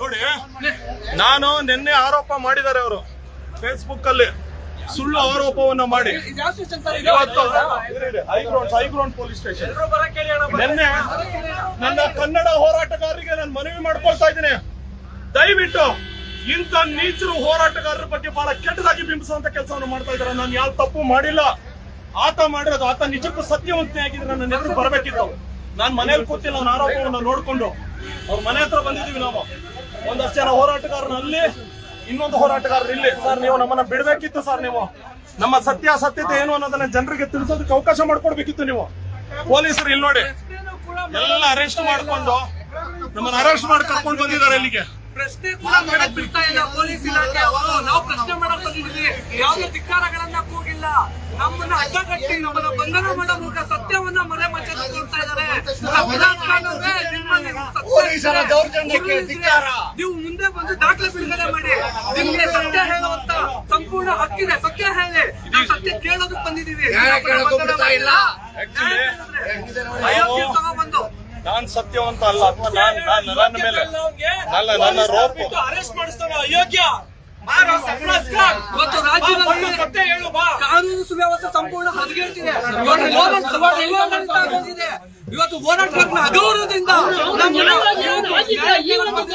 ನೋಡಿ ನಾನು ನಿನ್ನೆ ಆರೋಪ ಮಾಡಿದ್ದಾರೆ ಅವರು. ಫೇಸ್ಬುಕ್ ಅಲ್ಲಿ ಸುಳ್ಳು ಆರೋಪವನ್ನ ಮಾಡಿ. ಹೈಗ್ರೌಂಡ್ ಹೈಗ್ರೌಂಡ್ ಪೊಲೀಸ್ ಸ್ಟೇಷನ್ ನಿನ್ನೆ ನನ್ನ ಕನ್ನಡ ಹೋರಾಟಗಾರರಿಗೆ ನಾನು ಮನವಿ ಮಾಡ್ಕೊಳ್ತಾ ಇದ್ದೀನಿ. ದಯವಿಟ್ಟು ಇಂಥ ನೀಚರು ಹೋರಾಟಗಾರರ ಬಗ್ಗೆ ಬಹಳ ಕೆಟ್ಟದಾಗಿ ಬಿಂಬಿಸುವಂತ ಕೆಲಸವನ್ನು ಮಾಡ್ತಾ ಇದ್ದಾರೆ. ನಾನು ಯಾವ ತಪ್ಪು ಮಾಡಿಲ್ಲ. ಆತ ಮಾಡಿರೋದು ಆತ ನಿಜಕ್ಕೂ ಸತ್ಯವಂತೆ ಆಗಿದ್ರೆ ನನ್ನ ಎದುರು ಬರಬೇಕಿತ್ತು. ನಾನು ಮನೇಲಿ ಕೂತಿಲ್ಲ, ಅವ್ನ ಆರೋಪವನ್ನು ನೋಡ್ಕೊಂಡು. ಅವ್ರ ಮನೆ ಹತ್ರ ಬಂದಿದ್ದೀವಿ ನಾವು. ಒಂದಷ್ಟು ಜನ ಹೋರಾಟಗಾರನ ಅಲ್ಲಿ ಇನ್ನೊಂದು ಹೋರಾಟಗಾರರು ಇಲ್ಲಿ. ಸರ್, ನೀವು ನಮ್ಮನ್ನ ಬಿಡಬೇಕಿತ್ತು ಸರ್ ನೀವು. ನಮ್ಮ ಸತ್ಯ, ಸತ್ಯತೆ ಏನು ಅನ್ನೋದನ್ನ ಜನರಿಗೆ ತಿಳಿಸೋದಕ್ಕೆ ಅವಕಾಶ ಮಾಡ್ಕೊಡ್ಬೇಕಿತ್ತು ನೀವು. ಪೊಲೀಸರು ಇಲ್ಲಿ ನೋಡಿ. ಎಲ್ಲ ಅರೆಸ್ಟ್ ಮಾಡ್ಕೊಂಡು, ನಮ್ಮನ್ನ ಅರೆಸ್ಟ್ ಮಾಡಿ ಕರ್ಕೊಂಡು ಬಂದಿದ್ದಾರೆ ಇಲ್ಲಿಗೆ. ಪ್ರಶ್ನೆ ಕೂಡ ಮಾಡಕ್ ಬಿಡ್ತಾ ಇಲ್ಲ ಪೊಲೀಸ್ ಇಲಾಖೆ ಅವರು. ನಾವು ಪ್ರಶ್ನೆ ಧಿಕ್ಕಾರಗಳನ್ನ ಕೂಗಿಲ್ಲ. ನಮ್ಮನ್ನ ಅಡ್ಡಗಟ್ಟಿ, ನಮ್ಮನ್ನ ಬಂಧನ ಮಾಡೋ ಮೂಲಕ ಸತ್ಯವನ್ನ ಮರೆ ಕೊಡ್ತಾ ಇದ್ದಾರೆ. ದೌರ್ಜನ್ಯಕ್ಕೆ ನೀವು ಮುಂದೆ ಬಂದು ದಾಖಲೆ ಬಿಡುಗಡೆ ಮಾಡಿ ನಿಮ್ಗೆ ಸತ್ಯ ಹೇಳುವಂತ ಸಂಪೂರ್ಣ ಹಕ್ಕಿದೆ ಸತ್ಯ ಹೇಳಿ ನಾವು ಸತ್ಯ ಕೇಳೋದಕ್ಕೆ ಬಂದಿದ್ದೀವಿ ಅಯೋಗ್ಯ. ತಗೊಂಡ್ಬಂದು ನಾನ್ ಸತ್ಯವಂತ ಅಲ್ಲ ಅಥವಾ ನಾನ್ ನಾನ್ ನನ್ನ ಮೇಲೆ ನನ್ನ ರೋಪು ಅರೆಸ್ಟ್ ಮಾಡಿಸ್ತಾನ ಅಯೋಗ್ಯ ಇವತ್ತು ರಾಜ್ಯದಲ್ಲಿ ಕಾನೂನು ಸುವ್ಯವಸ್ಥೆ ಸಂಪೂರ್ಣ ಹದಗೆಟ್ಟಿದೆ ಇವತ್ತು ಹೋರಾಟ ಹೋರಾಟ